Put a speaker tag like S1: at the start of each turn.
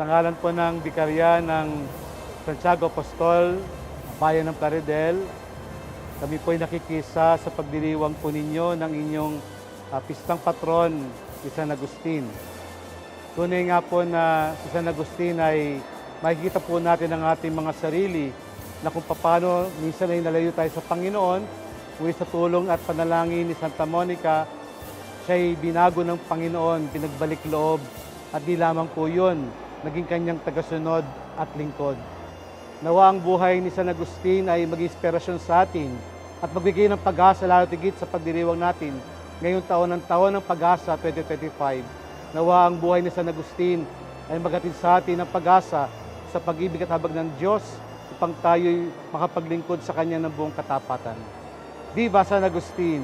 S1: Sa ngalan po ng Bikarya ng Santiago Apostol, Bayan ng Plaridel, kami po ay nakikisa sa pagdiriwang po ninyo ng inyong ah, pistang patron, si San Agustin. Tunay nga po na si San Agustin ay makikita po natin ang ating mga sarili na kung paano minsan ay nalayo tayo sa Panginoon, ngunit sa tulong at panalangin ni Santa Monica, siya ay binago ng Panginoon, pinagbalik loob, at di lamang po yun, naging kanyang tagasunod at lingkod. Nawa ang buhay ni San Agustin ay maging inspirasyon sa atin at magbigay ng pag-asa lalo tigit sa pagdiriwang natin ngayong taon ng taon ng pag-asa 2025. Nawa ang buhay ni San Agustin ay magatid sa atin ng pag-asa sa pag-ibig at habag ng Diyos upang tayo'y makapaglingkod sa Kanya ng buong katapatan. Viva San Agustin!